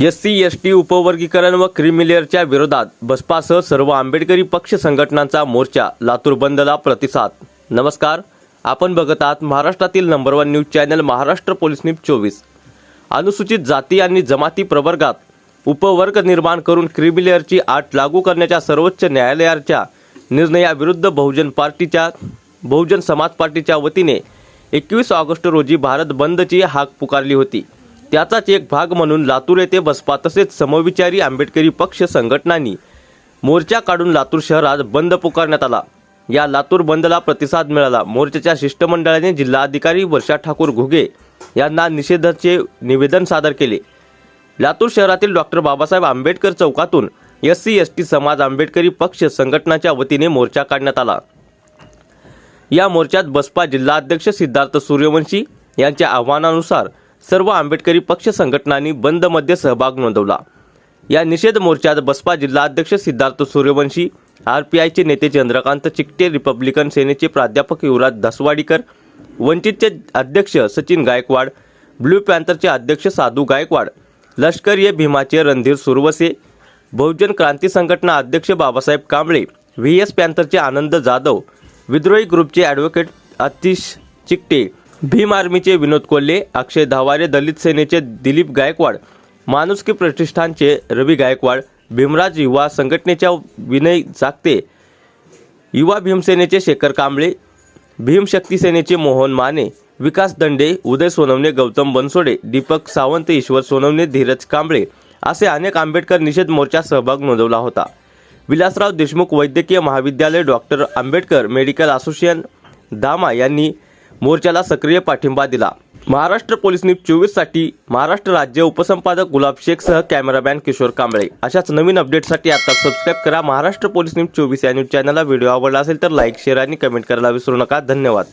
S C S T उपवर्गीकरण व क्रिमिलेअरच्या विरोधात बसपासह सर्व आंबेडकरी पक्ष संघटनांचा मोर्चा लातूर बंदला प्रतिसाद. नमस्कार आपण बघत आहात महाराष्ट्रातील number one news channel Maharashtra police news चोवीस. अनुसूचित जाती आणि जमाती प्रवर्गात उपवर्ग निर्माण करून क्रिमिलेअरची आट लागू करण्याच्या सर्वोच्च न्यायालयाच्या निर्णयाविरुद्ध बहुजन पार्टीच्या बहुजन समाज पार्टीच्या वतीने एकवीस ऑगस्ट रोजी भारत बंदची हाक पुकारली होती. त्याचाच एक भाग म्हणून लातूर येथे बसपा तसेच समविचारी आंबेडकरी पक्ष संघटनांनी मोर्चा काढून लातूर शहरात बंद पुकारण्यात आला. या लातूर बंदला प्रतिसाद मिळाला. मोर्चाच्या शिष्टमंडळाने जिल्हाधिकारी वर्षा ठाकूर घुगे यांना निषेधाचे निवेदन सादर केले. लातूर शहरातील डॉक्टर बाबासाहेब आंबेडकर चौकातून एस सी एस टी समाज आंबेडकरी पक्ष संघटनाच्या वतीने मोर्चा काढण्यात आला. या मोर्चात बसपा जिल्हाध्यक्ष सिद्धार्थ सूर्यवंशी यांच्या आव्हानानुसार सर्व आंबेडकरी पक्ष संघटनांनी बंदमध्ये सहभाग नोंदवला. या निषेध मोर्चात बसपा जिल्हाध्यक्ष सिद्धार्थ सूर्यवंशी आर पी आयचे नेते चंद्रकांत चिकटे रिपब्लिकन सेनेचे प्राध्यापक युवराज धसवाडीकर वंचितचे अध्यक्ष सचिन गायकवाड ब्ल्यू पॅन्थरचे अध्यक्ष साधू गायकवाड लष्कर ये भीमाचे रणधीर सुरवसे बहुजन क्रांती संघटना अध्यक्ष बाबासाहेब कांबळे व्ही एस पॅन्थरचे आनंद जाधव विद्रोही ग्रुपचे ॲडव्होकेट अतिश चिकटे भीम आर्मीचे विनोद कोल्हे अक्षय धावारे दलित सेनेचे दिलीप गायकवाड माणुसकी प्रतिष्ठानचे रवी गायकवाड भीमराज युवा संघटनेच्या विनय जागते युवा भीमसेनेचे शेखर कांबळे भीमशक्ती सेनेचे मोहन माने विकास दंडे उदय सोनवणे गौतम बनसोडे दीपक सावंत ईश्वर सोनवणे धीरज कांबळे असे अनेक आंबेडकर निषेध मोर्चात सहभाग नोंदवला होता. विलासराव देशमुख वैद्यकीय महाविद्यालय डॉक्टर आंबेडकर मेडिकल असोसिएशन दामा यांनी मोर्चाला सक्रिय पाठिंबा दिला. महाराष्ट्र पोलीस न्यूज चोवीससाठी महाराष्ट्र राज्य उपसंपादक गुलाब शेखसह कॅमेरामॅन किशोर कांबळे. अशाच नवीन अपडेटसाठी आता सबस्क्राईब करा महाराष्ट्र पोलीस न्यूज चोवीस या न्यूज चॅनलला. व्हिडिओ आवडला असेल तर लाईक शेअर आणि कमेंट करायला विसरू नका. धन्यवाद.